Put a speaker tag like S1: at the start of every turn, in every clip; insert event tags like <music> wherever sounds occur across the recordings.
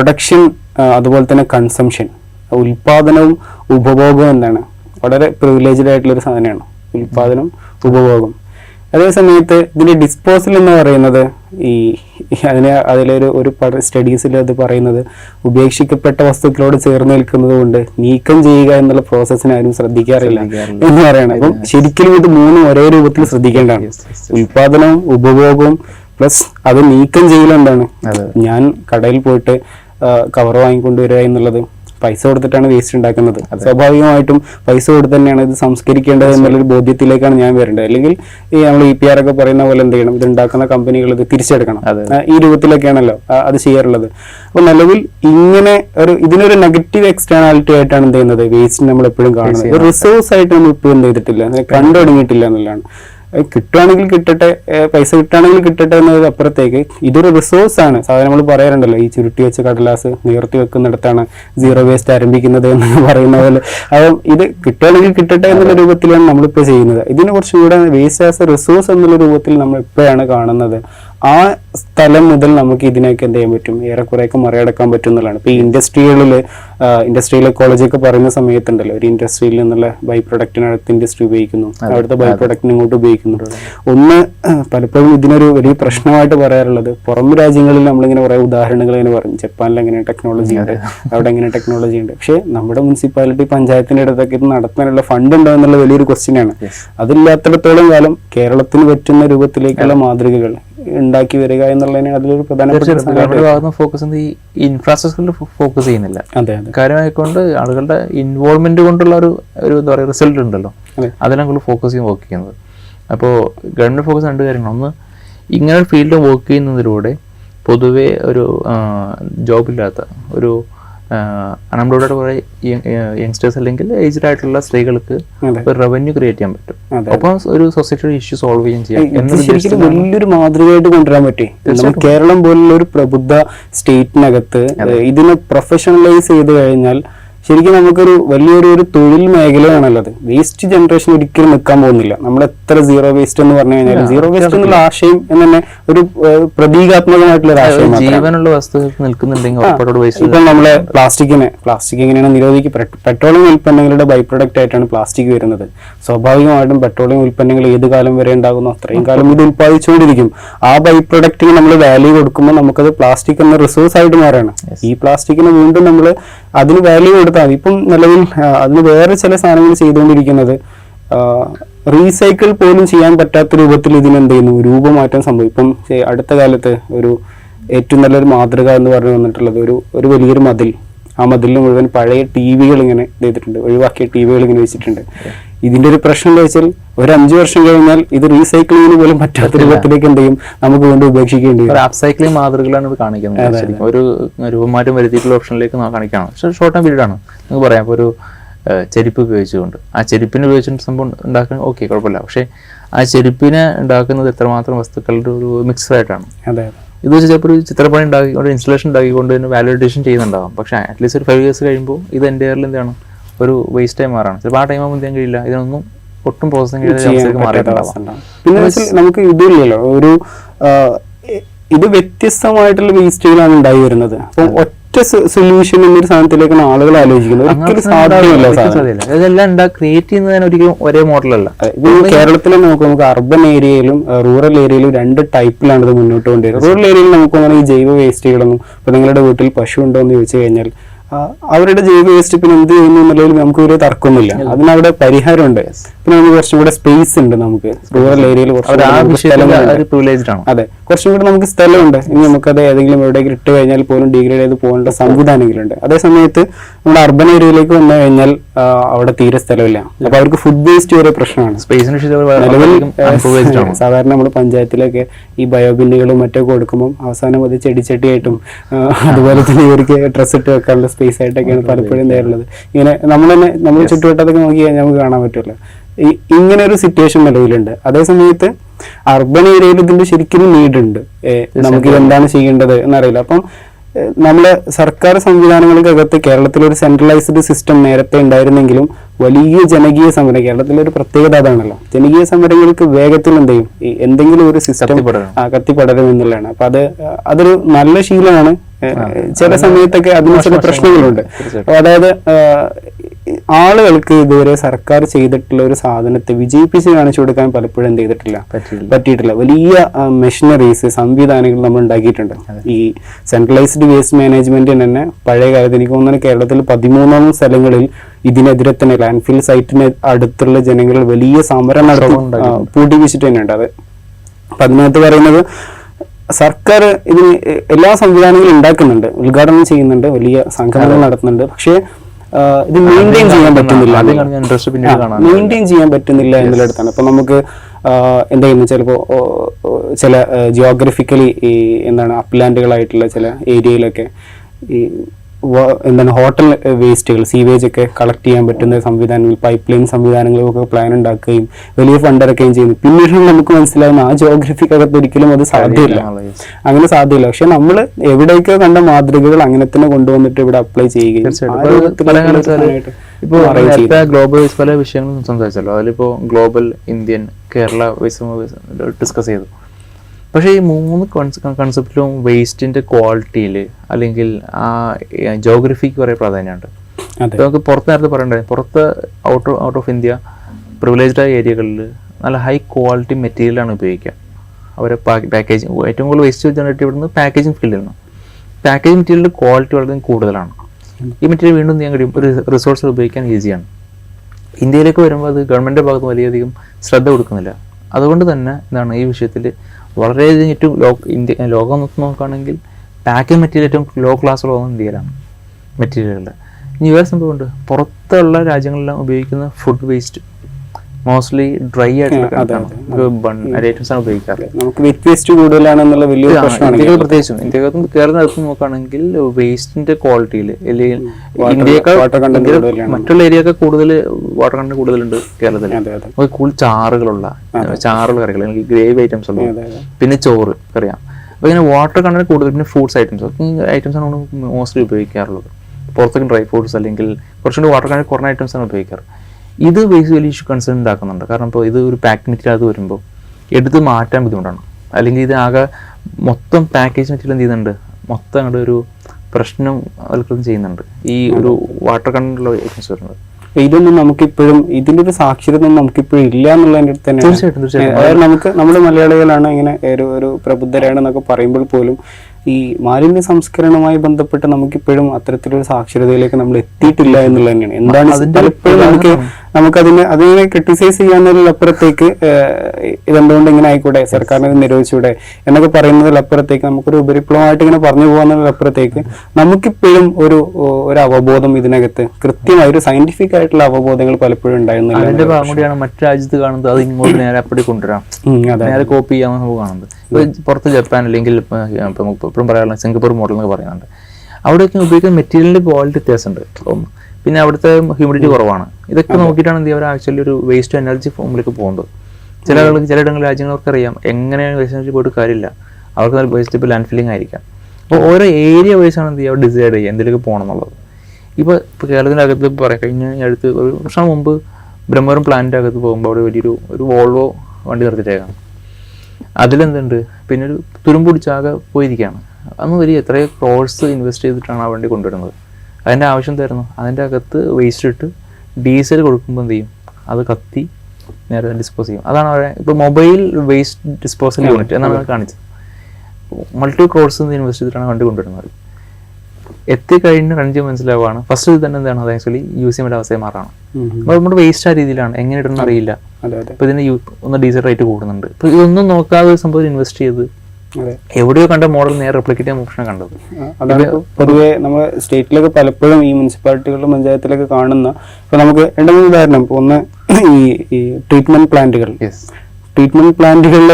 S1: Production അതുപോലെ തന്നെ consumption ഉൽപാദനവും ഉപഭോഗവും എന്താണ്? വളരെ പ്രിവിലേജ്ഡ് ആയിട്ടുള്ള ഒരു സാധനമാണ്. ഉൽപാദനം ഉപഭോഗം. അതേ സമയത്ത് ഇതിന്റെ ഡിസ്പോസൽ എന്ന് പറയുന്നത് ഈ അതിനെ അതിലൊരു ഒരു സ്റ്റഡീസിൽ അത് പറയുന്നത് ഉപേക്ഷിക്കപ്പെട്ട വസ്തുക്കളോട് ചേർന്ന് നിൽക്കുന്നത് കൊണ്ട് നീക്കം ചെയ്യുക എന്നുള്ള പ്രോസസ്സിനെ ആരും ശ്രദ്ധിക്കാറില്ല. എന്ന് പറയണം. അപ്പം ശരിക്കും ഇത് മൂന്നും ഒരേ രൂപത്തിൽ ശ്രദ്ധിക്കേണ്ടതാണ്. ഉൽപാദനവും ഉപഭോഗവും പ്ലസ് അത് നീക്കം ചെയ്യലെന്താണ് ഞാൻ കടയിൽ പോയിട്ട് കവർ വാങ്ങിക്കൊണ്ടുവരിക എന്നുള്ളത് പൈസ കൊടുത്തിട്ടാണ് വേസ്റ്റ് ഉണ്ടാക്കുന്നത്. സ്വാഭാവികമായിട്ടും പൈസ കൊടുത്ത് തന്നെയാണ് ഇത് സംസ്കരിക്കേണ്ടത് എന്നുള്ളൊരു ബോധ്യത്തിലേക്കാണ് ഞാൻ വരേണ്ടത്. അല്ലെങ്കിൽ ഈ നമ്മൾ ഇ പി ആർ ഒക്കെ പറയുന്ന പോലെ എന്ത് ചെയ്യണം? ഇത് ഉണ്ടാക്കുന്ന കമ്പനികൾ ഇത് തിരിച്ചെടുക്കണം. ഈ രൂപത്തിലൊക്കെയാണല്ലോ അത് ചെയ്യാറുള്ളത്. അപ്പൊ നിലവിൽ ഇങ്ങനെ ഒരു ഇതിനൊരു നെഗറ്റീവ് എക്സ്റ്റേണാലിറ്റി ആയിട്ടാണ് എന്ത് ചെയ്യുന്നത്? വേസ്റ്റ് നമ്മൾ എപ്പോഴും കാണുന്നത് റിസോഴ്സ് ആയിട്ട് നമ്മൾ ഇപ്പോഴും എന്ത് ചെയ്തിട്ടില്ല? കണ്ടു തുടങ്ങിയിട്ടില്ല എന്നുള്ളതാണ്. അത് കിട്ടുവാണെങ്കിൽ കിട്ടട്ടെ പൈസ കിട്ടുകയാണെങ്കിൽ കിട്ടട്ടെ എന്നത് അപ്പുറത്തേക്ക് ഇതൊരു റിസോഴ്സ് ആണ്. സാധാരണ നമ്മൾ പറയാറുണ്ടല്ലോ ഈ ചുരുട്ടി വെച്ച കടലാസ് നിവർത്തി വെക്കുന്നിടത്താണ് സീറോ വേസ്റ്റ് ആരംഭിക്കുന്നത് എന്ന് <laughs> പറയുന്ന പോലെ. അപ്പം ഇത് കിട്ടുകയാണെങ്കിൽ കിട്ടട്ടെ എന്നുള്ള രൂപത്തിലാണ് നമ്മളിപ്പോൾ ചെയ്യുന്നത്. ഇതിനെ കുറച്ചും കൂടെ വേസ്റ്റ് ആസ് എ റിസോഴ്സ് എന്നുള്ള രൂപത്തിൽ നമ്മൾ എപ്പോഴാണ് കാണുന്നത്. ആ സ്ഥലം മുതൽ നമുക്ക് ഇതിനൊക്കെ എന്ത് ചെയ്യാൻ പറ്റും? ഏറെക്കുറെയൊക്കെ മറികടക്കാൻ പറ്റും എന്നുള്ളതാണ്. ഇപ്പൊ ഈ ഇൻഡസ്ട്രികളിൽ ഇൻഡസ്ട്രിയൽ കോളേജ് ഒക്കെ പറയുന്ന സമയത്തുണ്ടല്ലോ ഒരു ഇൻഡസ്ട്രിയിൽ നിന്നുള്ള ബൈ പ്രൊഡക്റ്റിനടുത്ത് ഇൻഡസ്ട്രി ഉപയോഗിക്കുന്നു അവിടുത്തെ ബൈ പ്രൊഡക്റ്റിന് ഇങ്ങോട്ട് ഉപയോഗിക്കുന്നു. ഒന്ന് പലപ്പോഴും ഇതിനൊരു വലിയ പ്രശ്നമായിട്ട് പറയാറുള്ളത് പുറം രാജ്യങ്ങളിൽ നമ്മളിങ്ങനെ കുറേ ഉദാഹരണങ്ങൾ ഇങ്ങനെ പറയും. ജപ്പാനിൽ എങ്ങനെ ടെക്നോളജി ഉണ്ട്? അവിടെ എങ്ങനെ ടെക്നോളജി ഉണ്ട്? പക്ഷേ നമ്മുടെ മുനിസിപ്പാലിറ്റി പഞ്ചായത്തിന്റെ അടുത്തൊക്കെ ഇത് നടത്താനുള്ള ഫണ്ട് ഉണ്ടോ എന്നുള്ള വലിയൊരു ക്വസ്റ്റ്യനാണ് അതില്ലാത്തിടത്തോളം കാലം കേരളത്തിന് പറ്റുന്ന രൂപത്തിലേക്കുള്ള മാതൃകകൾ ഉണ്ടാക്കി വരിക എന്നുള്ളതിന് അതിലൊരു
S2: നമ്മുടെ ഫോക്കസ് ഈ ഇൻഫ്രാസ്ട്രക്ചറിൽ ഫോക്കസ് ചെയ്യുന്നില്ല.
S1: അതെ
S2: കാര്യമായിക്കൊണ്ട് ആളുകളുടെ ഇൻവോൾവ്മെന്റ് കൊണ്ടുള്ള ഒരു ഒരു എന്താ പറയുക റിസൾട്ട് ഉണ്ടല്ലോ.
S1: അതെ.
S2: അതിലാണ് കൂടുതൽ ഫോക്കസ് ചെയ്യാൻ വർക്ക് ചെയ്യുന്നത്. അപ്പോൾ ഗവൺമെന്റ് ഫോക്കസ് രണ്ട് കാര്യങ്ങൾ ഒന്ന് ഇങ്ങനെ ഫീൽഡിൽ ഫീൽഡ് വർക്ക് ചെയ്യുന്നതിലൂടെ പൊതുവേ ഒരു ജോബില്ലാത്ത ഒരു അൺഎംപ്ലോയ്ഡ് കുറേ യങ്സ്റ്റേഴ്സ് അല്ലെങ്കിൽ ഏജ്ഡ് ആയിട്ടുള്ള സ്ത്രീകൾക്ക് ഒരു റവന്യൂ ക്രിയേറ്റ് ചെയ്യാൻ പറ്റും. ഒപ്പം ഒരു സൊസൈറ്റിയുടെ ഇഷ്യൂ സോൾവ് ചെയ്യാൻ ചെയ്യാം
S1: വലിയൊരു മാതൃകയായിട്ട് കൊണ്ടുവരാൻ പറ്റി. നമ്മൾ കേരളം പോലുള്ള ഒരു പ്രബുദ്ധ സ്റ്റേറ്റിനകത്ത് ഇതിനെ പ്രൊഫഷണലൈസ് ചെയ്ത് കഴിഞ്ഞാൽ ശരിക്കും നമുക്കൊരു വലിയൊരു ഒരു തൊഴിൽ മേഖലയാണല്ലോ അത്. വേസ്റ്റ് ജനറേഷൻ ഒരിക്കലും നിൽക്കാൻ പോകുന്നില്ല. നമ്മൾ എത്ര സീറോ വേസ്റ്റ് എന്ന് പറഞ്ഞു കഴിഞ്ഞാൽ സീറോ വേസ്റ്റ് എന്നുള്ള ആശയം എന്ന് തന്നെ ഒരു പ്രതീകാത്മകമായിട്ടുള്ള ഒരു ആശയം.
S2: ജീവനുള്ള വസ്തുക്കൾ നിൽക്കുന്നുണ്ടെങ്കിൽ
S1: ഇപ്പം നമ്മളെ പ്ലാസ്റ്റിക്കിനെ പ്ലാസ്റ്റിക് എങ്ങനെയാണ് നിരോധിക്കുക? പെട്രോളിയം ഉൽപ്പന്നങ്ങളുടെ ബൈ പ്രൊഡക്റ്റ് ആയിട്ടാണ് പ്ലാസ്റ്റിക് വരുന്നത്. സ്വാഭാവികമായിട്ടും പെട്രോളിയം ഉൽപ്പന്നങ്ങൾ ഏത് കാലം വരെ ഉണ്ടാകുന്നു അത്രയും കാലം ഇത് ഉൽപ്പാദിച്ചുകൊണ്ടിരിക്കും. ആ ബൈ പ്രൊഡക്റ്റിന് നമ്മൾ വാല്യൂ കൊടുക്കുമ്പോൾ നമുക്കത് പ്ലാസ്റ്റിക് എന്ന റിസോഴ്സ് ആയിട്ട് മാറുകയാണ്. ഈ പ്ലാസ്റ്റിക്കിന് വീണ്ടും നമ്മൾ അതിന് വാല്യൂ കൊടുത്താൽ മതി ഇപ്പം നിലവിൽ അതിന് വേറെ ചില സാധനങ്ങൾ ചെയ്തുകൊണ്ടിരിക്കുന്നത് റീസൈക്കിൾ പോലും ചെയ്യാൻ പറ്റാത്ത രൂപത്തിൽ ഇതിനെന്ത് ചെയ്യുന്നു? രൂപമാറ്റം സംഭവിക്കും ഇപ്പം അടുത്ത കാലത്ത് ഒരു ഏറ്റവും നല്ലൊരു മാതൃക എന്ന് പറഞ്ഞു വന്നിട്ടുള്ളത് ഒരു ഒരു വലിയൊരു മതിൽ. ആ മതിലിന് മുഴുവൻ പഴയ ടി വികൾ ഇങ്ങനെ ചെയ്തിട്ടുണ്ട് ഒഴിവാക്കിയ ടി വികൾ ഇങ്ങനെ വെച്ചിട്ടുണ്ട്. ഇതിന്റെ ഒരു പ്രശ്നം എന്താ വെച്ചാൽ ഒരു അഞ്ചു വർഷം കഴിഞ്ഞാൽ ഇത് റീസൈക്ലിങ്ങിന് പോലും പറ്റാത്ത രൂപത്തിലേക്ക് എന്ത് ചെയ്യും? നമുക്ക് വീണ്ടും ഉപേക്ഷിക്കേണ്ടി വരും.
S2: അപ്സൈക്ലിംഗ് മാതൃകകളാണ് ഇത് കാണിക്കുന്നത്. ഒരു രൂപമാറ്റം വരുത്തിയിട്ടുള്ള ഓപ്ഷനിലേക്ക് കാണിക്കുകയാണ്. പക്ഷേ ഷോർട്ട് ടൈം പീരീഡ് ആണ്. നമുക്ക് പറയാം. ഒരു ചെരുപ്പ് ഉപയോഗിച്ചുകൊണ്ട്. ആ ചെരുപ്പിന് ഉപയോഗിച്ചിട്ട് സംഭവം ഉണ്ടാക്കാൻ ഓക്കെ കുഴപ്പമില്ല. പക്ഷേ ആ ചെരുപ്പിനെ ഉണ്ടാക്കുന്നത് എത്രമാത്രം വസ്തുക്കളുടെ ഒരു മിക്സ് ആയിട്ടാണ്.
S1: അതെ
S2: ഇത് വെച്ച് ചിലപ്പോൾ ഒരു ചിത്രപ്പണി ഉണ്ടാക്കിക്കൊണ്ട് ഇൻസ്റ്റലേഷൻ ഉണ്ടാക്കിക്കൊണ്ട് തന്നെ വാലിഡേഷൻ ചെയ്യുന്നുണ്ടാകും പക്ഷേ അറ്റ്ലീസ്റ്റ് ഒരു ഫൈവ് ഇയേഴ്സ് കഴിയുമ്പോൾ ഇത് എന്റെ എന്താണ്? ഒരു വേസ്റ്റ് ആയി മാറാണ്. ചിലപ്പോൾ ആ ടൈം ആകുമ്പോൾ ചെയ്യാൻ കഴിയില്ല? ഇതിനൊന്നും ഒട്ടും
S1: ഉണ്ടാവും. പിന്നെ നമുക്ക് ഇതില്ലല്ലോ ഒരു ഇത് വ്യത്യസ്തമായിട്ടുള്ള വേസ്റ്റുകളാണ് ഉണ്ടായി വരുന്നത്. ഒറ്റ സൊല്യൂഷൻ എന്നൊരു സാധനത്തിലേക്കാണ് ആളുകൾ ആലോചിക്കുന്നത്. ഒരിക്കലും സാധ്യമല്ല
S2: ഇതെല്ലാം ക്രിയേറ്റ് ചെയ്യുന്നതിന് ഒരിക്കലും ഒരേ മോഡലല്ല
S1: കേരളത്തിലെ നോക്കുക നമുക്ക് അർബൻ ഏരിയയിലും റൂറൽ ഏരിയയിലും രണ്ട് ടൈപ്പിലാണ് ഇത് മുന്നോട്ട് കൊണ്ടുവരുന്നത്. റൂറൽ ഏരിയയിൽ നമുക്ക് ഈ ജൈവ വേസ്റ്റുകളൊന്നും ഇപ്പൊ നിങ്ങളുടെ വീട്ടിൽ പശു ഉണ്ടോ എന്ന് ചോദിച്ചു കഴിഞ്ഞാൽ അവരുടെ ജൈവ വേസ്റ്റ് പിന്നെ എന്ത് ചെയ്യുന്നു എന്നുള്ളതിൽ നമുക്ക് ഒരു തർക്കമൊന്നുമില്ല. അതിനവിടെ പരിഹാരമുണ്ട്. പിന്നെ നമുക്ക് കുറച്ചും കൂടെ സ്പേസ് ഉണ്ട് നമുക്ക്. റൂറൽ ഏരിയയിൽ കുറച്ചും അതെ കുറച്ചും കൂടെ നമുക്ക് സ്ഥലമുണ്ട്. ഇനി നമുക്കത് ഏതെങ്കിലും എവിടെയെങ്കിലും ഇട്ട് കഴിഞ്ഞാൽ പോലും ഡിഗ്രേഡ് ചെയ്ത് പോകേണ്ട സംവിധാനങ്ങളുണ്ട്. അതേ സമയത്ത് നമ്മുടെ അർബൻ ഏരിയയിലേക്ക് വന്നു കഴിഞ്ഞാൽ അവിടെ തീരെ സ്ഥലമില്ല. അപ്പൊ അവർക്ക് ഫുഡ് വേസ്റ്റ് വരെ പ്രശ്നമാണ്. നിലവിൽ സാധാരണ നമ്മൾ പഞ്ചായത്തിലൊക്കെ ഈ ബയോബിന്നുകളും മറ്റൊക്കെ കൊടുക്കുമ്പോൾ അവസാനം അത് ചെടിച്ചട്ടിയായിട്ടും അതുപോലെ തന്നെ ഇവർക്ക് ഡ്രസ് ഇട്ട് വെക്കാനുള്ള സ്പേസ് ആയിട്ടൊക്കെയാണ് പലപ്പോഴും നേരുള്ളത് ഇങ്ങനെ നമ്മൾ തന്നെ നമ്മൾ ചുറ്റുവട്ടത്തൊക്കെ നോക്കി കഴിഞ്ഞാൽ നമുക്ക് കാണാൻ പറ്റുമല്ലോ. ഇങ്ങനെ ഒരു സിറ്റുവേഷൻ നിലവിലുണ്ട്. അതേ സമയത്ത് അർബൻ ഏരിയയിൽ ഇതിന്റെ ശരിക്കും നീഡുണ്ട് നമുക്ക് എന്താണ് ചെയ്യേണ്ടത് എന്നറിയില്ല. അപ്പം നമ്മുടെ നമ്മളെ സർക്കാർ സംവിധാനങ്ങൾക്കകത്ത് കേരളത്തിൽ ഒരു സെൻട്രലൈസ്ഡ് സിസ്റ്റം നേരത്തെ ഉണ്ടായിരുന്നെങ്കിലും വലിയ ജനകീയ സമരം കേരളത്തിലെ ഒരു പ്രത്യേകത അതാണല്ലോ. ജനകീയ സമരങ്ങൾക്ക് വേഗത്തിൽ എന്ത് ചെയ്യും? എന്തെങ്കിലും ഒരു സിസ്റ്റം കത്തിപ്പടരും എന്നുള്ളതാണ് അപ്പൊ അത് അതൊരു നല്ല ശീലമാണ്. ചില സമയത്തൊക്കെ അതിന് ചില പ്രശ്നങ്ങളുണ്ട്. അതായത് ആളുകൾക്ക് ഇതുവരെ സർക്കാർ ചെയ്തിട്ടുള്ള ഒരു സാധനത്തെ വിജയിപ്പിച്ച് കാണിച്ചു കൊടുക്കാൻ പലപ്പോഴും എന്ത് ചെയ്തിട്ടില്ല? പറ്റിയിട്ടില്ല. വലിയ മെഷീനറീസ് സംവിധാനങ്ങൾ നമ്മൾ ഉണ്ടാക്കിയിട്ടുണ്ട്. ഈ സെൻട്രലൈസ്ഡ് വേസ്റ്റ് മാനേജ്മെന്റിന് തന്നെ പഴയ കാലത്ത് എനിക്ക് തോന്നുന്നു കേരളത്തിൽ പതിമൂന്നോളം സ്ഥലങ്ങളിൽ ഇതിനെതിരെ തന്നെ ലാൻഡ്ഫിൽ സൈറ്റിന് അടുത്തുള്ള ജനങ്ങൾ വലിയ സമരം നടത്തി പൂട്ടിപ്പിച്ചിട്ട് തന്നെയുണ്ട്. അത് അപ്പൊ അതിനകത്ത് പറയുന്നത് സർക്കാർ ഇതിന് എല്ലാ സംവിധാനങ്ങളും ഉണ്ടാക്കുന്നുണ്ട്. ഉദ്ഘാടനം ചെയ്യുന്നുണ്ട്. വലിയ സംഘടനകൾ നടത്തുന്നുണ്ട്. പക്ഷേ ഇത് മെയിന്റെയിൻ ചെയ്യാൻ പറ്റുന്നില്ല. മെയിന്റെയിൻ ചെയ്യാൻ പറ്റുന്നില്ല എന്നുള്ളടത്താണ്. അപ്പൊ നമുക്ക് എന്താ ചെയ്യുന്നത് ചിലപ്പോൾ ചില ജിയോഗ്രഫിക്കലി എന്താണ് അപ്ലാൻഡുകളായിട്ടുള്ള ചില ഏരിയയിലൊക്കെ ഈ എന്താണ് ഹോട്ടൽ വേസ്റ്റുകൾ സീവേജ് ഒക്കെ കളക്ട് ചെയ്യാൻ പറ്റുന്ന സംവിധാനങ്ങൾ പൈപ്പ് ലൈൻ സംവിധാനങ്ങളൊക്കെ പ്ലാൻ ഉണ്ടാക്കുകയും വലിയ ഫണ്ട് ഇറക്കുകയും ചെയ്യുന്നു. പിന്നീട് നമുക്ക് മനസ്സിലാവുന്ന ആ ജോഗ്രഫിക്കകത്ത് ഒരിക്കലും അത് സാധ്യമല്ല. അങ്ങനെ സാധ്യമല്ല. പക്ഷെ നമ്മൾ എവിടെയൊക്കെ കണ്ട മാതൃകകൾ അങ്ങനെ തന്നെ കൊണ്ടുവന്നിട്ട് ഇവിടെ അപ്ലൈ ചെയ്യുകയും
S2: ഇപ്പോൾ ഗ്ലോബൽ വൈസ് പല വിഷയങ്ങളും സംസാരിച്ചല്ലോ. അതിലിപ്പോ global Indian Kerala wise discuss ചെയ്തു. പക്ഷേ ഈ മൂന്ന് കൺസെപ്റ്റിലും വേസ്റ്റിന്റെ ക്വാളിറ്റിയിൽ അല്ലെങ്കിൽ ആ ജോഗ്രഫിക്ക് കുറേ പ്രാധാന്യമുണ്ട്. നമുക്ക് പുറത്ത് നേരത്തെ പറയണ്ടേ? പുറത്ത് out out of India privileged ആയ ഏരിയകളിൽ നല്ല ഹൈ ക്വാളിറ്റി മെറ്റീരിയലാണ് ഉപയോഗിക്കുക. അവരെ പാക്കേജിങ് ഏറ്റവും കൂടുതൽ വേസ്റ്റ് ജനറേറ്റ് ചെയ്യുന്നത് പാക്കേജിങ് ഫീൽഡിൽ നിന്ന് പാക്കേജിങ് മെറ്റീരിയലിന്റെ ക്വാളിറ്റി വളരെ കൂടുതലാണ്. ഈ മെറ്റീരിയൽ വീണ്ടും ചെയ്യാൻ കഴിയും. റിസോഴ്സ് ഉപയോഗിക്കാൻ ഈസിയാണ് ഇന്ത്യയിലേക്ക് വരുമ്പോൾ അത് ഗവൺമെന്റിന്റെ ഭാഗത്ത് വലിയധികം ശ്രദ്ധ കൊടുക്കുന്നില്ല. അതുകൊണ്ട് തന്നെ എന്താണ് ഈ വിഷയത്തിൽ വളരെയധികം ഏറ്റവും ലോ ഇന്ത്യ ലോകം നോക്കി നോക്കുകയാണെങ്കിൽ പാക്കിംഗ് മെറ്റീരിയൽ ഏറ്റവും ലോ ക്ലാസ് ക്ലാസ്സുള്ളതും ഇന്ത്യയിലാണ്. മെറ്റീരിയലുകൾ ഇനി വേറെ സംഭവമുണ്ട്. പുറത്തുള്ള രാജ്യങ്ങളെല്ലാം ഉപയോഗിക്കുന്ന ഫുഡ് വേസ്റ്റ് മോസ്റ്റ്ലി ഡ്രൈ ആയിട്ടുള്ള ബൺ ഐറ്റംസ് ആണ് ഉപയോഗിക്കാറ്.
S1: നമുക്ക് വെറ്റ് വേസ്റ്റ് കൂടുതലാണെന്നുള്ള വലിയ പ്രശ്നമാണ്
S2: പ്രത്യേകിച്ചും. ഇന്ത്യക്കകത്തും കേരളം എടുത്ത് നോക്കുകയാണെങ്കിൽ വേസ്റ്റിന്റെ ക്വാളിറ്റിയിൽ അല്ലെങ്കിൽ ഇന്ത്യയേക്കാൾ മറ്റുള്ള ഏരിയയൊക്കെ കൂടുതൽ വാട്ടർ കണ്ടന്റ് കൂടുതലുണ്ട് കേരളത്തിൽ. കൂടുതൽ ചാറുകളുള്ള ചാറുള്ള കറികൾ അല്ലെങ്കിൽ ഗ്രേവി ഐറ്റംസ് ഉള്ളത്
S1: അതെ
S2: പിന്നെ ചോറ് അറിയാം അപ്പോൾ ഇങ്ങനെ വാട്ടർ കണ്ടന്റ് കൂടുതൽ പിന്നെ ഫ്രൂട്ട്സ് ഐറ്റംസ് ഐറ്റംസ് ആണ് മോസ്റ്റ്ലി ഉപയോഗിക്കാറുള്ളത്. പുറത്തേക്ക് ഡ്രൈ ഫ്രൂട്ട്സ് അല്ലെങ്കിൽ കുറച്ചുകൂടി വാട്ടർ കണ്ടന്റ് കുറഞ്ഞ ഐറ്റംസ് ആണ് ഉപയോഗിക്കാറ്. ഇത് ബേസിക്കലി ഇഷ്യൂ കൺസേൺ ഉണ്ടാക്കുന്നുണ്ട് കാരണം ഇപ്പോൾ ഇത് ഒരു പാക്ക് മെറ്റീരിയൽ അത് വരുമ്പോൾ എടുത്ത് മാറ്റാൻ ബുദ്ധിമുട്ടാണ്. അല്ലെങ്കിൽ ഇത് ആകെ മൊത്തം പാക്കേജ് മെറ്റീരിയൽ എന്ത് ചെയ്യുന്നുണ്ട്? മൊത്തം അങ്ങോട്ട് ഒരു പ്രശ്നം വൽക്കൃതം ചെയ്യുന്നുണ്ട്. ഈ ഒരു വാട്ടർ കണ്ടന്റുള്ള ഐറ്റംസ് വരുന്നത്.
S1: ഇതൊന്നും നമുക്കിപ്പോഴും ഇതിന്റെ ഒരു സാക്ഷരത ഒന്നും നമുക്കിപ്പോഴും ഇല്ല എന്നുള്ളതിന്റെ അടുത്ത് തന്നെ
S2: തീർച്ചയായിട്ടും തീർച്ചയായിട്ടും.
S1: അതായത് നമുക്ക് നമ്മൾ മലയാളികളാണ് ഇങ്ങനെ ഒരു ഒരു പ്രബുദ്ധരാണെന്നൊക്കെ പറയുമ്പോൾ പോലും ഈ മാലിന്യ സംസ്കരണവുമായി ബന്ധപ്പെട്ട് നമുക്കിപ്പോഴും അത്തരത്തിലൊരു സാക്ഷരതയിലേക്ക് നമ്മൾ എത്തിയിട്ടില്ല എന്നുള്ളത് തന്നെയാണ് എന്താണ് പലപ്പോഴും നമുക്ക് നമുക്കതിനെ അതിനെ ക്രിട്ടിസൈസ് ചെയ്യാന്നതിലപ്പുറത്തേക്ക് ഇതെന്തുകൊണ്ട് ഇങ്ങനെ ആയിക്കൂടെ? സർക്കാരിനെ നിരോധിച്ചൂടെ? എന്നൊക്കെ പറയുന്നതിലപ്പുറത്തേക്ക് നമുക്കൊരു ഉപരിപ്ലവമായിട്ട് ഇങ്ങനെ പറഞ്ഞു പോകുന്നതിലപ്പുറത്തേക്ക് നമുക്കിപ്പോഴും ഒരു ഒരു അവബോധം ഇതിനകത്ത്. കൃത്യമായ ഒരു സയന്റിഫിക് ആയിട്ടുള്ള അവബോധങ്ങൾ പലപ്പോഴും ഉണ്ടായിരുന്നില്ല
S2: അതിന്റെ ഭാഗം കൂടിയാണ് മറ്റു രാജ്യത്ത് കാണുന്നത്. അത് ഇങ്ങോട്ട് നേരെ അപ്പടി കൊണ്ടുവരാം. നേരെ കോപ്പി ചെയ്യാമെന്ന് നമുക്ക് കാണുന്നത്. ഇപ്പൊ പുറത്ത് ജപ്പാൻ അല്ലെങ്കിൽ ഇപ്പോഴും പറയാനുള്ള സിംഗപ്പൂർ മോഡൽ എന്നൊക്കെ പറയുന്നുണ്ട്. അവിടെയൊക്കെ ഉപയോഗിക്കുന്ന മെറ്റീരിയലിന്റെ ക്വാളിറ്റി വ്യത്യാസമുണ്ട്. ഒന്ന് പിന്നെ അവിടുത്തെ ഹ്യൂമിഡിറ്റി കുറവാണ്. ഇതൊക്കെ നോക്കിയിട്ടാണ് എന്ത് ചെയ്യുക? ആക്ച്വലി ഒരു വേസ്റ്റ് എനർജി ഫോമിലേക്ക് പോകുന്നത്. ചില ആളുകൾ ചില ഇടങ്ങളിൽ രാജ്യങ്ങൾക്ക് അറിയാം എങ്ങനെയാണ് വേസ്റ്റ് എനർജി പോയിട്ട് കാര്യമില്ല. അവർക്ക് വേസ്റ്റ് ഇപ്പോൾ ലാൻഡ് ഫില്ലിംഗ് ആയിരിക്കാം. അപ്പോൾ ഓരോ ഏരിയ വൈസാണ് എന്ത് ചെയ്യുക? ഡിസൈഡ് ചെയ്യുക എന്തിലേക്ക് പോകണം എന്നുള്ളത് ഇപ്പോൾ ഇപ്പോൾ കേരളത്തിന്റെ അകത്ത് പറയാം. കഴിഞ്ഞ അടുത്ത് ഒരു വർഷം മുമ്പ് ബ്രഹ്മപുരം പ്ലാന്റിന്റെ അകത്ത് പോകുമ്പോൾ അവിടെ വലിയൊരു ഒരു വോൾവോ വണ്ടി നിർത്തിയിട്ടേക്കാം. അതിലെന്തുണ്ട്? പിന്നെ ഒരു തുരുമ്പ് പിടിച്ചാകെ പോയിരിക്കുകയാണ്. അന്ന് വലിയ എത്രയോ ക്രോഴ്സ് ഇൻവെസ്റ്റ് ചെയ്തിട്ടാണ് ആ വണ്ടി കൊണ്ടുവരുന്നത്. അതിന്റെ ആവശ്യം തരുന്നു അതിന്റെ അകത്ത് വേസ്റ്റ് ഇട്ട് ഡീസൽ കൊടുക്കുമ്പോൾ എന്ത് ചെയ്യും? അത് കത്തി നേരെ ഡിസ്പോസ് ചെയ്യും. അതാണ് അവിടെ ഇപ്പോൾ മൊബൈൽ വേസ്റ്റ് ഡിസ്പോസൽ യൂണിറ്റ് എന്നാണ് അവർ കാണിച്ചത്. മൾട്ടി ക്രോഡ്സ് ഇൻവെസ്റ്റ് ചെയ്തിട്ടാണ് വണ്ടി കൊണ്ടുവരുന്നത്. എത്തിക്കഴിഞ്ഞ് കണിച്ച് മനസ്സിലാവുകയാണ്. ഫസ്റ്റ് തന്നെ എന്താണ്? അത് ആക്ച്വലി യൂസ് ചെയ്യാൻ അവസ്ഥയെ മാറാണ്. അപ്പോൾ നമ്മുടെ വേസ്റ്റ് ആ രീതിയിലാണ്. എങ്ങനെ ഇടണം അറിയില്ല. ഇപ്പൊ ഇതിന് ഒന്ന് ഡീസൽ റേറ്റ് കൂടുന്നുണ്ട്. ഇപ്പൊ ഇതൊന്നും നോക്കാതെ ഒരു സംഭവം ഇൻവെസ്റ്റ് ചെയ്ത് എവിടെയോ കണ്ട മോഡൽ നേരെ റെപ്ലിക്കേറ്റ് ചെയ്യാൻ ഓപ്ഷൻ കണ്ടത്.
S1: അതാണ് പൊതുവെ നമ്മൾ സ്റ്റേറ്റിലൊക്കെ പലപ്പോഴും ഈ മുനിസിപ്പാലിറ്റികളിലും പഞ്ചായത്തിലൊക്കെ കാണുന്ന ഇപ്പൊ നമുക്ക് രണ്ട് മൂന്ന് ഉദാഹരണം. ഒന്ന് ഈ ട്രീറ്റ്മെന്റ് പ്ലാന്റുകൾ
S2: യെസ്
S1: ട്രീറ്റ്മെന്റ് പ്ലാന്റുകളിൽ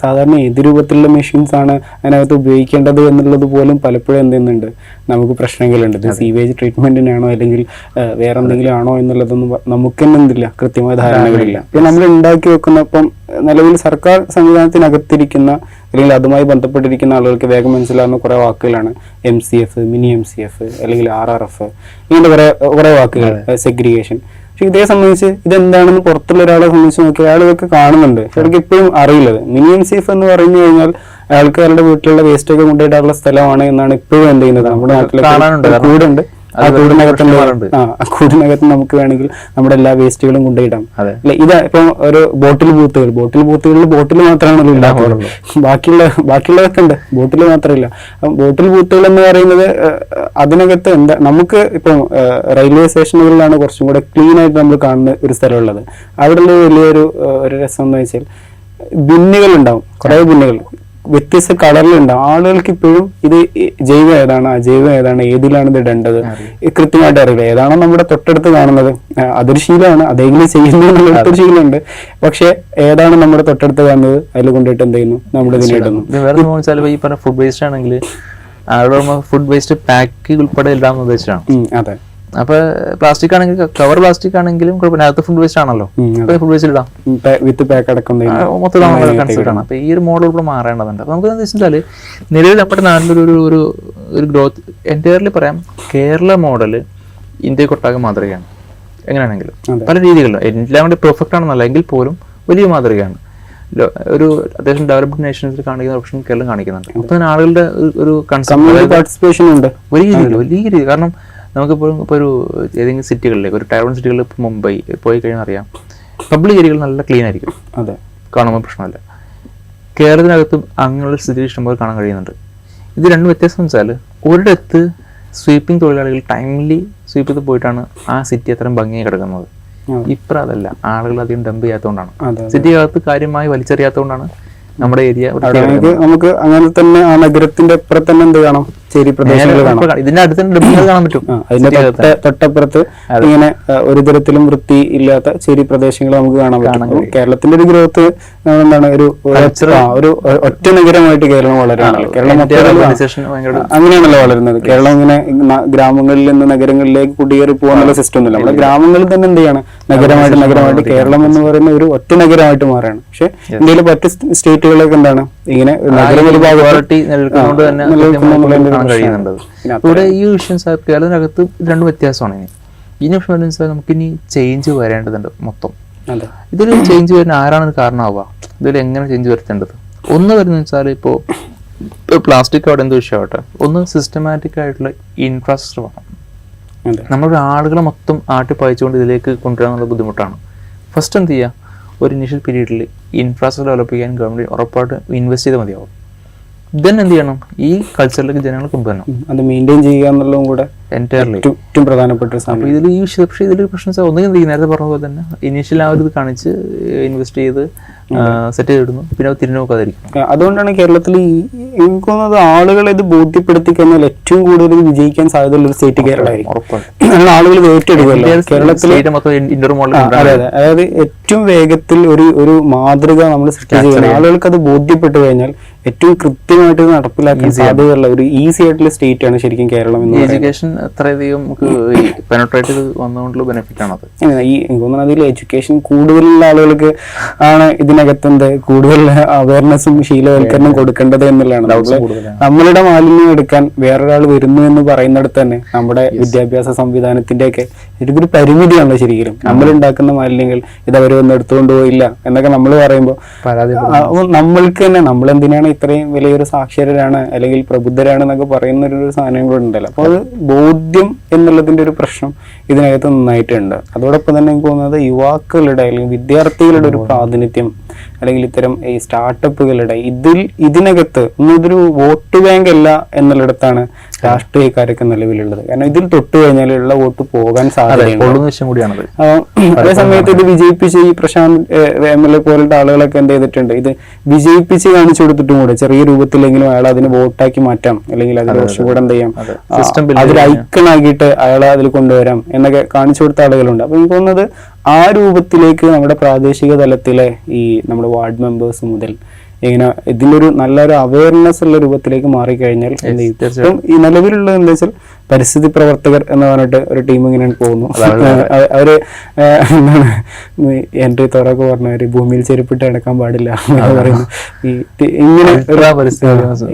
S1: സാധാരണ ഏത് രൂപത്തിലുള്ള മെഷീൻസ് ആണ് അതിനകത്ത് ഉപയോഗിക്കേണ്ടത് എന്നുള്ളത് പോലും പലപ്പോഴും എന്ത് ചെയ്യുന്നുണ്ട്? നമുക്ക് പ്രശ്നങ്ങളുണ്ട്. ഇത് സീവേജ് ട്രീറ്റ്മെന്റിനാണോ അല്ലെങ്കിൽ വേറെ എന്തെങ്കിലും ആണോ എന്നുള്ളതൊന്നും നമുക്ക് തന്നെ എന്തില്ല. കൃത്യമായ ധാരണകളില്ല. ഇപ്പൊ നമ്മൾ ഉണ്ടാക്കി വെക്കുന്ന ഇപ്പം നിലവിൽ സർക്കാർ സംവിധാനത്തിനകത്തിരിക്കുന്ന അല്ലെങ്കിൽ അതുമായി ബന്ധപ്പെട്ടിരിക്കുന്ന ആളുകൾക്ക് വേഗം മനസ്സിലാവുന്ന കുറേ വാക്കുകളാണ്. M C F mini M C F അല്ലെങ്കിൽ ആർ ആർ എഫ് ഇങ്ങനത്തെ കുറെ കുറെ വാക്കുകൾ സെഗ്രിഗേഷൻ പക്ഷെ ഇതേ സംബന്ധിച്ച് ഇതെന്താണെന്ന് പുറത്തുള്ള ഒരാളെ സംബന്ധിച്ച് നോക്കി അയാൾ ഇതൊക്കെ കാണുന്നുണ്ട്. അയാൾക്ക് ഇപ്പോഴും അറിയില്ലത്. മിനിമം സേഫ് എന്ന് പറഞ്ഞു കഴിഞ്ഞാൽ അയാൾക്ക് അയാളുടെ വീട്ടിലുള്ള വേസ്റ്റ് ഒക്കെ കൊണ്ടുപോയിട്ടുള്ള സ്ഥലമാണ് എന്നാണ് ഇപ്പോഴും എന്ത് ചെയ്യുന്നത്. നമ്മുടെ
S2: കാണാനുണ്ട്.
S1: കൂടുണ്ട്. ആ
S2: അത്
S1: കൂടിനകത്ത് ആ കൂടിനകത്ത് നമുക്ക് വേണമെങ്കിൽ നമ്മുടെ എല്ലാ വേസ്റ്റുകളും കൊണ്ടുപോയിടാം അല്ലെ? ഇത് ഇപ്പൊ ഒരു ബോട്ടിൽ ബൂത്തുകൾ. ബോട്ടിൽ ബൂത്തുകളിൽ ബോട്ടിൽ മാത്രമാണല്ലോ ഉണ്ടാക്കാറുള്ളത് ബാക്കിയുള്ള ബാക്കിയുള്ളതൊക്കെ ഉണ്ട്. ബോട്ടിൽ മാത്രമല്ല. അപ്പം ബോട്ടിൽ ബൂത്തുകൾ എന്ന് പറയുന്നത് അതിനകത്ത് എന്താ നമുക്ക് ഇപ്പം റെയിൽവേ സ്റ്റേഷനുകളിലാണ് കുറച്ചും കൂടെ ക്ലീൻ ആയിട്ട് നമ്മൾ കാണുന്ന ഒരു സ്ഥലമുള്ളത്. അവിടെയുള്ള വലിയൊരു ഒരു രസം എന്ന് വെച്ചാൽ ബിന്നുകൾ ഉണ്ടാവും. കുറേ ബിന്നുകൾ. വ്യത്യസ്ത കളറിലുണ്ടാവും ആളുകൾക്ക് ഇപ്പോഴും ഇത് ജൈവ ഏതാണ്? അജൈവ ഏതാണ്? ഏതിലാണ് ഇത് ഇടേണ്ടത്? കൃത്യമായിട്ട് അറിയില്ല. ഏതാണോ നമ്മുടെ തൊട്ടടുത്ത് കാണുന്നത്. അതൊരു ശീലമാണ്. അതെങ്കിലും ചെയ്യുന്നത് എന്നുള്ളൊരു ശീലമുണ്ട്. പക്ഷെ ഏതാണ് നമ്മുടെ തൊട്ടടുത്ത് കാണുന്നത്? അതിൽ കൊണ്ടിട്ട് എന്ത് ചെയ്യുന്നു?
S2: നമ്മുടെ ഇതിനിടുന്നു ഈ പറഞ്ഞ ഫുഡ് വേസ്റ്റ് ആണെങ്കിൽ ഫുഡ് വേസ്റ്റ് പാക്ക് ഉൾപ്പെടെ ഇടാമെന്ന് ഉദ്ദേശിച്ചാണ്.
S1: അതെ.
S2: അപ്പൊ പ്ലാസ്റ്റിക് ആണെങ്കിൽ കവർ പ്ലാസ്റ്റിക് ആണെങ്കിലും കുഴപ്പമില്ല. അകത്ത് ഫുഡ് വേസ്റ്റ് ആണല്ലോ. ഫുഡ് വേസ്റ്റ് ഇടാം.
S1: വിത്ത് പാക്ക് അടക്കം
S2: മൊത്തം കൺസിഡർ ആണ് അപ്പൊ ഈ ഒരു മോഡൽ ഇവിടെ മാറേണ്ടതുണ്ട്. അപ്പൊ നമുക്ക് എന്താ വെച്ചാൽ നിലവിൽ നമ്മുടെ നാട്ടിൽ ഒരു ഒരു ഒരു ഗ്രോത്ത് എന്റയർലി പറയാം കേരള മോഡൽ ഇന്ത്യക്കൊട്ടാകെ മാതൃകയാണ്. എങ്ങനെയാണെങ്കിലും. പല രീതികളിലും. എല്ലാം കൂടി പെർഫെക്റ്റ് ആണെന്നല്ല എങ്കിൽ പോലും വലിയ മാതൃകയാണ്. ഒരു അത്യാവശ്യം ഡെവലപ്ഡ് നേഷൻസിൽ കാണിക്കുന്ന ഓപ്ഷൻ കേരളം കാണിക്കുന്നുണ്ട്. അപ്പൊ ആളുകളുടെ ഒരു- ഒരു
S1: പാർട്ടിസിപ്പേഷൻ ഉണ്ട്.
S2: വലിയ രീതിയിൽ വലിയ രീതി. കാരണം നമുക്കിപ്പോൾ ഇപ്പോൾ ഒരു ഏതെങ്കിലും സിറ്റികളിലേക്ക് ഒരു ടയർ വൺ സിറ്റികളിൽ ഇപ്പോൾ മുംബൈ പോയി കഴിഞ്ഞാൽ അറിയാം പബ്ലിക് ഏരിയകൾ നല്ല ക്ലീൻ ആയിരിക്കും.
S1: അതെ.
S2: കാണുമ്പോൾ പ്രശ്നമല്ല. കേരളത്തിനകത്തും അങ്ങനെയുള്ള സ്ഥിതി ഇഷ്ടംപോലെ കാണാൻ കഴിയുന്നുണ്ട്. ഇത് രണ്ടും വ്യത്യാസം എന്ന് വെച്ചാൽ ഒരിടത്ത് സ്വീപ്പിംഗ് തൊഴിലാളികൾ ടൈംലി സ്വീപ്പ് ചെയ്ത് പോയിട്ടാണ് ആ സിറ്റി അത്രയും ഭംഗിയായി കിടക്കുന്നത്. ഇപ്പം അതല്ല ആളുകൾ അധികം ഡംപ് ചെയ്യാത്തതുകൊണ്ടാണ്.
S1: സിറ്റി
S2: സിറ്റിക്കകത്ത് കാര്യമായി വലിച്ചെറിയാത്തതുകൊണ്ടാണ് നമ്മുടെ ഏരിയ
S1: നമുക്ക് നമുക്ക് അങ്ങനെ തന്നെ ആ നഗരത്തിന്റെ ഇപ്പുറത്തന്നെ എന്ത് കാണാം? ചേരി പ്രദേശങ്ങൾ
S2: ഇതിന്റെ അടുത്ത് കാണാൻ പറ്റും.
S1: അതിന്റെ തൊട്ടപ്പുറത്ത് ഇങ്ങനെ ഒരു തരത്തിലും വൃത്തി ഇല്ലാത്ത ചേരി പ്രദേശങ്ങൾ നമുക്ക് കാണാൻ പറ്റും. കേരളത്തിന്റെ ഒരു ഗ്രോത്ത് എന്താണ് ഒരു ഒരു ഒറ്റ നഗരമായിട്ട് കേരളം വളരാണല്ലോ കേരളം അങ്ങനെയാണല്ലോ വളരുന്നത്. കേരളം ഇങ്ങനെ ഗ്രാമങ്ങളിൽ നിന്ന് നഗരങ്ങളിലേക്ക് കുടിയേറി പോകാനുള്ള സിസ്റ്റം ഒന്നുമില്ല. നമ്മുടെ ഗ്രാമങ്ങളിൽ തന്നെ എന്ത് ചെയ്യാണ്? നഗരമായിട്ട് നഗരമായിട്ട് കേരളം എന്ന് പറയുന്ന ഒരു ഒറ്റ നഗരമായിട്ട് മാറുകയാണ്. പക്ഷെ ഇന്ത്യയിലെ മറ്റ് സ്റ്റേറ്റുകളൊക്കെ എന്താണ്? ഇങ്ങനെ
S2: ക്വാളിറ്റി നിലനിൽക്കുന്നതുകൊണ്ട് തന്നെ കാണാൻ. കഴിയുന്നുണ്ട്. ഇവിടെ ഈ സാർ കേരളത്തിനകത്ത് രണ്ട് വ്യത്യാസമാണ് ഇനി. ഇനി വിഷയം എന്ന് വെച്ചാൽ നമുക്ക് ഇനി ചേഞ്ച് വരേണ്ടതുണ്ട് മൊത്തം. ഇതിൽ ചേഞ്ച് വരുന്ന ആരാണ് കാരണമാവുക? ഇതിൽ എങ്ങനെ ചേഞ്ച് വരുത്തേണ്ടത്? ഒന്ന് വരുന്ന വെച്ചാൽ ഇപ്പോൾ പ്ലാസ്റ്റിക് അവിടെ എന്ത് വിഷയമാവട്ടെ ഒന്ന് സിസ്റ്റമാറ്റിക് ആയിട്ടുള്ള ഇൻഫ്രാസ്ട്രക്ചർ വേണം നമ്മുടെ ആളുകളെ മൊത്തം ആട്ടിപ്പായിച്ചുകൊണ്ട് ഇതിലേക്ക് കൊണ്ടുവരാനുള്ള ബുദ്ധിമുട്ടാണ്. ഫസ്റ്റ് എന്ത് ചെയ്യുക? ഒരു ഇനീഷ്യൽ പീരീഡിൽ ഇൻഫ്രാസ്ട്രക്ചർ ഡെവലപ്പ് ചെയ്യാൻ ഗവൺമെന്റ് ഉറപ്പായിട്ട് ഇൻവെസ്റ്റ് ചെയ്താൽ മതിയാവും. ദെൻ എന്ത് ചെയ്യണം? ഈ കൾച്ചറിലേക്ക് ജനങ്ങൾ കൊണ്ടുവരണം.
S1: അത് മെയിന്റെയിൻ ചെയ്യുക എന്നുള്ളതും കൂടെ ഏറ്റവും പ്രധാനപ്പെട്ട
S2: അപ്പോൾ ഇതിൽ ഈ പക്ഷേ ഇതിലൊരു പ്രശ്നം ഒന്നുകിൽ ഈ നേരത്തെ പറഞ്ഞ പോലെ തന്നെ ഇനീഷ്യൽ ആ ഒരു ഇത് കാണിച്ച് ഇൻവെസ്റ്റ് ചെയ്ത് സെറ്റ് ചെയ്തിടുന്നു. പിന്നെ അത് തിരിഞ്ഞു നോക്കാതിരിക്കും
S1: അതുകൊണ്ടാണ് കേരളത്തിൽ എനിക്ക് തോന്നുന്നത് ആളുകളെ ഇത് ബോധ്യപ്പെടുത്തി കഴിഞ്ഞാൽ ഏറ്റവും കൂടുതൽ വിജയിക്കാൻ സാധ്യതയുള്ള ഒരു സ്റ്റേറ്റ് കേരളമായിരിക്കും. ആളുകൾ ഏറ്റെടുക്കുമല്ലോ. അതായത് ഏറ്റവും വേഗത്തിൽ ഒരു ഒരു മാതൃക നമ്മൾ സൃഷ്ടിച്ചു ആളുകൾക്ക് അത് ബോധ്യപ്പെട്ട് കഴിഞ്ഞാൽ ഏറ്റവും കൃത്യമായിട്ട് നടപ്പിലാക്കാൻ സാധ്യതയുള്ള ഒരു ഈസി ആയിട്ടുള്ള സ്റ്റേറ്റ് ആണ് ശരിക്കും കേരളം എന്ന്
S2: എഡ്യൂക്കേഷൻ അത്രയധികം നമുക്ക് പെനട്രേറ്റ് ചെയ്ത് വന്നുകൊണ്ടുള്ള ബെനിഫിറ്റ് ആണത്.
S1: അത് ഈ എനിക്ക് തോന്നുന്നത് അതിൽ എഡ്യൂക്കേഷൻ കൂടുതലുള്ള ആളുകൾക്ക് ആണ് ഇതിനകത്തുന്നത് കൂടുതൽ അവയർനെസ്സും ശീലവൽക്കരണം കൊടുക്കേണ്ടത് എന്നുള്ളതാണ്. നമ്മളുടെ മാലിന്യം എടുക്കാൻ വേറൊരാൾ വരുന്നു എന്ന് പറയുന്നിടത്ത് തന്നെ നമ്മുടെ വിദ്യാഭ്യാസ സംവിധാനത്തിന്റെ ഒക്കെ ഇതൊരു പരിമിതിയാണല്ലോ ശരിക്കും. നമ്മൾ ഉണ്ടാക്കുന്ന മാലിന്യങ്ങൾ ഇത് അവർ വന്ന് എടുത്തുകൊണ്ട് പോയില്ല എന്നൊക്കെ നമ്മൾ പറയുമ്പോൾ നമ്മൾക്ക് തന്നെ നമ്മൾ എന്തിനാണ് ഇത്രയും വലിയൊരു സാക്ഷരരാണ് അല്ലെങ്കിൽ പ്രബുദ്ധരാണ് എന്നൊക്കെ പറയുന്ന ഒരു സാധനം കൂടെ ഉണ്ടല്ലോ അപ്പോൾ അത് ബോധ്യം എന്നുള്ളതിന്റെ ഒരു പ്രശ്നം ഇതിനകത്ത് നന്നായിട്ടുണ്ട്. അതോടൊപ്പം തന്നെ എനിക്ക് തോന്നുന്നത് യുവാക്കളുടെ അല്ലെങ്കിൽ വിദ്യാർത്ഥികളുടെ ഒരു പ്രാതിനിധ്യം അല്ലെങ്കിൽ ഇത്തരം ഈ സ്റ്റാർട്ടപ്പുകളുടെ ഇതിൽ ഇതിനകത്ത് ഒന്നും ഇതൊരു വോട്ട് ബാങ്ക് അല്ല എന്നുള്ളിടത്താണ് രാഷ്ട്രീയക്കാരൊക്കെ നിലവിലുള്ളത്. കാരണം ഇതിൽ തൊട്ട് കഴിഞ്ഞാലുള്ള വോട്ട് പോകാൻ സാധ്യതയുണ്ട്. അതേ സമയത്ത് ഇത് വിജയിപ്പിച്ച് ഈ പ്രശാന്ത് എം എൽ എ പോലുള്ള ആളുകളൊക്കെ എന്ത് ചെയ്തിട്ടുണ്ട്? ഇത് വിജയിപ്പിച്ച് കാണിച്ചു കൊടുത്തിട്ടും കൂടെ ചെറിയ രൂപത്തിലെങ്കിലും അയാൾ അതിന് വോട്ടാക്കി മാറ്റാം. അല്ലെങ്കിൽ അതിന് കുറച്ചുകൂടെ എന്ത് ചെയ്യാം? അതിൽ ഐക്കണാക്കിയിട്ട് അയാളെ അതിൽ കൊണ്ടുവരാം എന്നൊക്കെ കാണിച്ചു കൊടുത്ത ആളുകളുണ്ട്. അപ്പൊ എനിക്ക് തോന്നുന്നത് ആ രൂപത്തിലേക്ക് നമ്മുടെ പ്രാദേശിക തലത്തിലെ ഈ നമ്മുടെ വാർഡ് മെമ്പേഴ്സ് മുതൽ ഇങ്ങനെ ഇതിന്റെ ഒരു നല്ലൊരു അവയർനെസ് ഉള്ള രൂപത്തിലേക്ക് മാറിക്കഴിഞ്ഞാൽ എന്ത് ചെയ്യും? ഇപ്പം ഈ നിലവിലുള്ളത് എന്താ വെച്ചാൽ പരിസ്ഥിതി പ്രവർത്തകർ എന്ന് പറഞ്ഞിട്ട് ഒരു ടീം ഇങ്ങനെ പോകുന്നു. <laughs> അവ- അവർ എന്താണ് എന്റെ തുറക്ക് പറഞ്ഞവര് ഭൂമിയിൽ ചെരുപ്പിട്ട് നടക്കാൻ പാടില്ല എന്ന് പറയുന്നു. ഈ ഇങ്ങനെ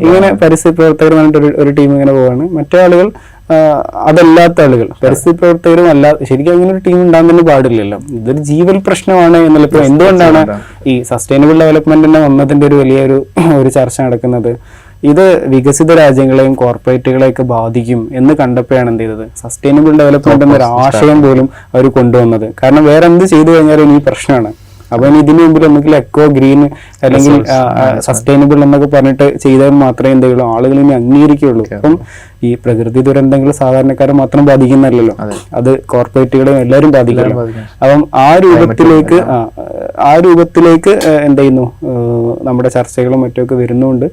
S1: ഇങ്ങനെ പരിസ്ഥിതി പ്രവർത്തകർ എന്ന് പറഞ്ഞിട്ട് ഒരു- ടീം ഇങ്ങനെ പോവാണ്. മറ്റേ ആളുകൾ അതല്ലാത്ത ആളുകൾ. പരിസ്ഥിതി പ്രവർത്തകരും അല്ല ശരിക്കും അങ്ങനെ ഒരു ടീം ഉണ്ടാകാൻ തന്നെ പാടില്ലല്ലോ. ഇതൊരു ജീവൽ പ്രശ്നമാണ് എന്നുള്ള എന്തുകൊണ്ടാണ് ഈ സസ്റ്റൈനബിൾ ഡെവലപ്മെന്റ് തന്നെ വന്നതിന്റെ ഒരു വലിയൊരു ഒരു ചർച്ച നടക്കുന്നത്? ഇത് വികസിത രാജ്യങ്ങളെയും കോർപ്പറേറ്റുകളെയൊക്കെ ബാധിക്കും എന്ന് കണ്ടപ്പോഴാണ് എന്ത് ചെയ്തത്? സസ്റ്റൈനബിൾ ഡെവലപ്മെന്റ് എന്നൊരു ആശയം പോലും അവർ കൊണ്ടുവന്നത്. കാരണം വേറെ എന്ത് ചെയ്തു കഴിഞ്ഞാലും ഈ പ്രശ്നമാണ്. അപ്പൊ ഇതിന് മുമ്പിൽ ഒന്നുകിൽ എക്കോ ഗ്രീൻ അല്ലെങ്കിൽ സസ്റ്റൈനബിൾ എന്നൊക്കെ പറഞ്ഞിട്ട് ചെയ്താൽ മാത്രമേ എന്ത് ചെയ്യുള്ളൂ? ആളുകൾ ഇനി അംഗീകരിക്കുകയുള്ളൂ. അപ്പം ഈ പ്രകൃതി ദുരന്തങ്ങൾ സാധാരണക്കാരെ മാത്രം ബാധിക്കുന്നല്ലോ അത്. കോർപ്പറേറ്റുകളെയും എല്ലാവരും ബാധിക്കുന്നു അപ്പം ആ രൂപത്തിലേക്ക് ആ, രൂപത്തിലേക്ക് എന്ത് ചെയ്യുന്നു? നമ്മുടെ ചർച്ചകളും മറ്റുമൊക്കെ വരുന്നുണ്ട്.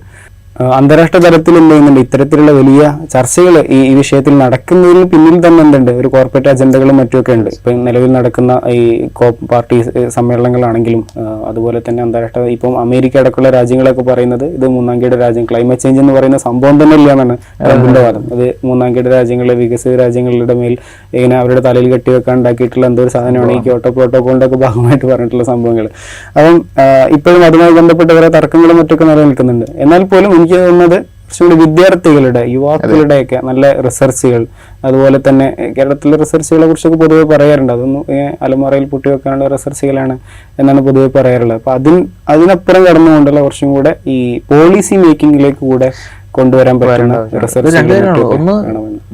S1: അന്താരാഷ്ട്ര തലത്തിൽ എന്ത് ചെയ്യുന്നുണ്ട്? ഇത്തരത്തിലുള്ള വലിയ ചർച്ചകൾ ഈ ഈ വിഷയത്തിൽ നടക്കുന്നതിന് പിന്നിൽ തന്നെ എന്തുണ്ട്? ഒരു കോർപ്പറേറ്റ് അജണ്ടകളും മറ്റുമൊക്കെ ഉണ്ട്. ഇപ്പൊ നിലവിൽ നടക്കുന്ന ഈ കോ പാർട്ടി സമ്മേളനങ്ങളാണെങ്കിലും അതുപോലെ തന്നെ അന്താരാഷ്ട്ര ഇപ്പം അമേരിക്ക അടക്കമുള്ള രാജ്യങ്ങളൊക്കെ പറയുന്നത് ഇത് മൂന്നാം കീട രാജ്യം ക്ലൈമറ്റ് ചേഞ്ച് എന്ന് പറയുന്ന സംഭവം തന്നെ ഇല്ല എന്നാണ് ട്രംപിന്റെ വാദം. അത് മൂന്നാം രാജ്യങ്ങളിലെ വികസിത രാജ്യങ്ങളുടെ മേൽ ഇങ്ങനെ അവരുടെ തലയിൽ കെട്ടി വെക്കാൻ ഉണ്ടാക്കിയിട്ടുള്ള എന്തോ ഒരു സാധനമാണ് ഈ ക്യോട്ടോ പ്രോട്ടോകോളിന്റെ ഒക്കെ ഭാഗമായിട്ട് പറഞ്ഞിട്ടുള്ള സംഭവങ്ങൾ. അപ്പം ഇപ്പോഴും അതുമായി ബന്ധപ്പെട്ട് കുറെ തർക്കങ്ങളും മറ്റൊക്കെ നിലനിൽക്കുന്നുണ്ട്. എന്നാൽ പോലും എനിക്ക് തോന്നുന്നത് കുറച്ചുകൂടി വിദ്യാർത്ഥികളുടെ യുവാക്കളുടെയൊക്കെ നല്ല റിസർച്ചുകൾ അതുപോലെ തന്നെ കേരളത്തിലെ റിസർച്ചുകളെ കുറിച്ചൊക്കെ പൊതുവെ പറയാറുണ്ട്. അതൊന്നും അലമുറയിൽ അലമാറയിൽ പൂട്ടി വെക്കാനുള്ള റിസർച്ചുകളാണ് എന്നാണ് പൊതുവെ പറയാറുള്ളത്. അപ്പൊ അതിന് അതിനപ്പുറം കടന്നുകൊണ്ടുള്ള കുറച്ചും കൂടെ ഈ പോളിസി മേക്കിങ്ങിലേക്ക് കൂടെ കൊണ്ടുവരാൻ പറ്റുന്ന റിസർച്ച്
S2: ഒന്ന്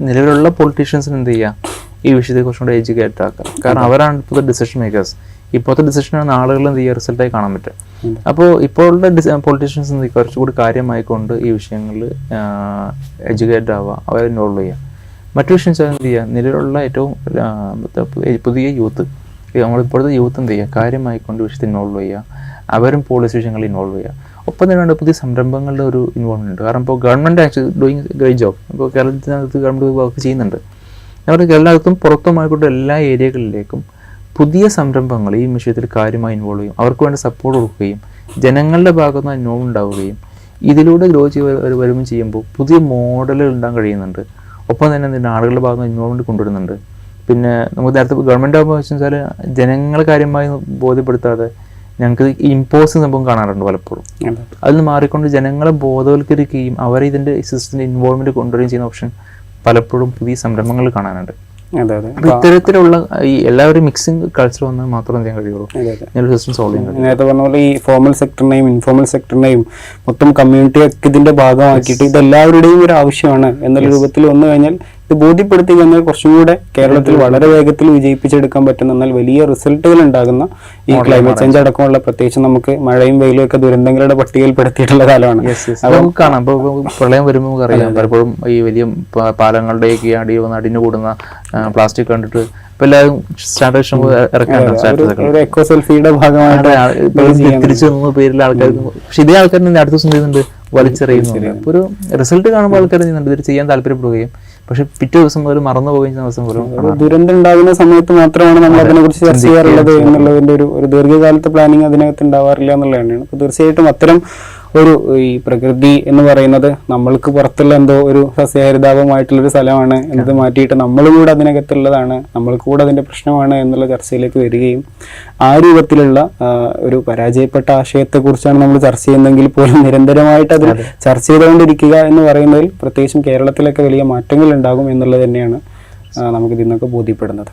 S2: നിലവിലുള്ള പൊളിറ്റീഷ്യൻസിന് എന്ത് ചെയ്യാം? ഈ വിഷയത്തെ കുറച്ചും കൂടെ എഡ്യൂക്കേറ്റ് ആക്കാം. കാരണം അവരാണ് ഇപ്പോഴത്തെ ഡിസിഷൻ മേക്കേഴ്സ് ഇപ്പോഴത്തെ ഡിസിഷനാണ് ആളുകൾ എന്ത് ചെയ്യുക റിസൾട്ടായി കാണാൻ പറ്റും അപ്പോൾ ഇപ്പോഴുള്ള പൊളിറ്റീഷ്യൻസ് എന്ന് ചെയ്യും കുറച്ചുകൂടി കാര്യമായിക്കൊണ്ട് ഈ വിഷയങ്ങളിൽ എഡ്യൂക്കേറ്റഡ് ആവുക അവരെ ഇൻവോൾവ് ചെയ്യുക. മറ്റു വിഷയം വെച്ചാൽ എന്ത് ചെയ്യുക? നിലവിലുള്ള ഏറ്റവും പുതിയ യൂത്ത് നമ്മളിപ്പോഴത്തെ യൂത്ത് എന്ത് ചെയ്യുക? കാര്യമായിക്കൊണ്ട് വിഷയത്തിൽ ഇൻവോൾവ് ചെയ്യുക. അവരും പോളിസി വിഷയങ്ങളിൽ ഇൻവോൾവ് ചെയ്യുക. ഒപ്പം തന്നെ വേണ്ട പുതിയ സംരംഭങ്ങളുടെ ഒരു ഇൻവോൾവ്മെന്റ് ഉണ്ട്. കാരണം ഇപ്പോൾ government actually doing great job ഇപ്പോൾ കേരളത്തിനകത്ത് ഗവൺമെന്റ് വർക്ക് ചെയ്യുന്നുണ്ട്. നമ്മുടെ കേരളത്തിനകത്തും പുറത്തുമായിക്കൊണ്ട് എല്ലാ ഏരിയകളിലേക്കും പുതിയ സംരംഭങ്ങൾ ഈ വിഷയത്തിൽ കാര്യമായി ഇൻവോൾവ് ചെയ്യും. അവർക്ക് വേണ്ട സപ്പോർട്ട് കൊടുക്കുകയും ജനങ്ങളുടെ ഭാഗത്ത് നിന്ന് ഇൻവോൾവ് ഉണ്ടാവുകയും ഇതിലൂടെ ഗ്രോ ചെയ്ത് വരുമ്പോൾ ചെയ്യുമ്പോൾ പുതിയ മോഡലുകൾ ഉണ്ടാകാൻ കഴിയുന്നുണ്ട്. ഒപ്പം തന്നെ എന്തിനാ ആളുകളുടെ ഭാഗത്ത് നിന്ന് ഇൻവോൾവ്മെന്റ് കൊണ്ടുവരുന്നുണ്ട്. പിന്നെ നമുക്ക് നേരത്തെ ഗവൺമെന്റ് ആകുമ്പോൾ വെച്ചാൽ ജനങ്ങളെ കാര്യമായി ബോധ്യപ്പെടുത്താതെ ഞങ്ങൾക്ക് ഇമ്പോസ് സംഭവം കാണാറുണ്ട് പലപ്പോഴും. അതിൽ നിന്ന് മാറിക്കൊണ്ട് ജനങ്ങളെ ബോധവൽക്കരിക്കുകയും അവരെ ഇതിന്റെ സിസ്റ്റത്തിന്റെ ഇൻവോൾവ്മെന്റ് കൊണ്ടുവരികയും ചെയ്യുന്ന ഓപ്ഷൻ പലപ്പോഴും പുതിയ സംരംഭങ്ങൾ കാണാനുണ്ട്. ഇത്തരത്തിലുള്ള ഈ എല്ലാവരും മിക്സിംഗ് കൾച്ചർ വന്നാൽ മാത്രമേ ചെയ്യാൻ കഴിയുള്ളൂ. സിസ്റ്റം സോൾവ് ചെയ്യാൻ
S1: നേരത്തെ പറഞ്ഞ പോലെ ഈ ഫോമൽ സെക്ടറിനെയും ഇൻഫോർമൽ സെക്ടറിനെയും മൊത്തം കമ്മ്യൂണിറ്റി ഒക്കെ ഇതിന്റെ ഭാഗമാക്കിയിട്ട് ഇതെല്ലാവരുടെയും ഒരു ആവശ്യമാണ്. എന്നുള്ള രൂപത്തിൽ വന്നു കഴിഞ്ഞാൽ ഇത് ബോധ്യപ്പെടുത്തി കഴിഞ്ഞാൽ കുറച്ചും കൂടെ കേരളത്തിൽ വളരെ വേഗത്തിൽ വിജയിപ്പിച്ചെടുക്കാൻ പറ്റുന്ന എന്നാൽ വലിയ റിസൾട്ടുകൾ ഉണ്ടാകുന്ന ഈ ക്ലൈമറ്റ് ചേഞ്ച് അടക്കമുള്ള പ്രത്യേകിച്ച് നമുക്ക് മഴയും വെയിലും ഒക്കെ ദുരന്തങ്ങളുടെ പട്ടികയിൽപ്പെടുത്തിയിട്ടുള്ള കാലമാണ്.
S2: നമുക്ക് കാണാം. പ്രളയം വരുമ്പോൾ നമുക്ക് അറിയാം. പലപ്പോഴും ഈ വലിയ പാലങ്ങളുടെയൊക്കെ അടി വന്ന് അടിഞ്ഞു കൂടുന്ന പ്ലാസ്റ്റിക് കണ്ടിട്ട് ഇപ്പൊ എല്ലാവരും സ്റ്റാറ്റസ് ഇറക്കാറുണ്ട്
S1: എക്കോ സെൽഫിയുടെ ഭാഗമായിട്ട്
S2: തിരിച്ചു പേരിൽ പക്ഷെ ഇതേ ആൾക്കാർ അടുത്ത ദിവസം ചെയ്യുന്നുണ്ട്? വലിച്ചെറിയുന്നുണ്ട്. ഒരു റിസൾട്ട് കാണുമ്പോൾ ആൾക്കാർ ചെയ്യുന്നുണ്ട്? ഇത് ചെയ്യാൻ താല്പര്യപ്പെടുകയും പക്ഷെ പിറ്റേ ദിവസം പോലും മറന്നു പോകുന്ന ദിവസം പോലും
S1: ദുരന്തം ഉണ്ടാകുന്ന സമയത്ത് മാത്രമാണ് നമ്മൾ അതിനെ കുറിച്ച് ചർച്ച ചെയ്യാറുള്ളത് എന്നുള്ളതിന്റെ ഒരു ഒരു ദീർഘകാലത്തെ പ്ലാനിങ് അതിനകത്ത് ഉണ്ടാവാറില്ല എന്നുള്ളത് തന്നെയാണ് അപ്പൊ തീർച്ചയായിട്ടും അത്തരം ഒരു ഈ പ്രകൃതി എന്ന് പറയുന്നത് നമ്മൾക്ക് പുറത്തുള്ള എന്തോ ഒരു സസ്യഹരിതാപമായിട്ടുള്ള ഒരു സ്ഥലമാണ് എന്നത് മാറ്റിയിട്ട് നമ്മളും കൂടെ അതിനകത്തുള്ളതാണ് നമ്മൾക്ക് കൂടെ അതിന്റെ പ്രശ്നമാണ് എന്നുള്ള ചർച്ചയിലേക്ക് വരികയും ആ രൂപത്തിലുള്ള ഒരു പരാജയപ്പെട്ട ആശയത്തെ കുറിച്ചാണ് നമ്മൾ ചർച്ച ചെയ്യുന്നതെങ്കിൽ പോലും നിരന്തരമായിട്ട് അത്. ചർച്ച ചെയ്തുകൊണ്ടിരിക്കുക എന്ന് പറയുന്നതിൽ പ്രത്യേകിച്ചും കേരളത്തിലൊക്കെ വലിയ മാറ്റങ്ങൾ ഉണ്ടാകും എന്നുള്ളത് തന്നെയാണ് നമുക്ക് നിന്നൊക്കെ ബോധ്യപ്പെടുന്നത്.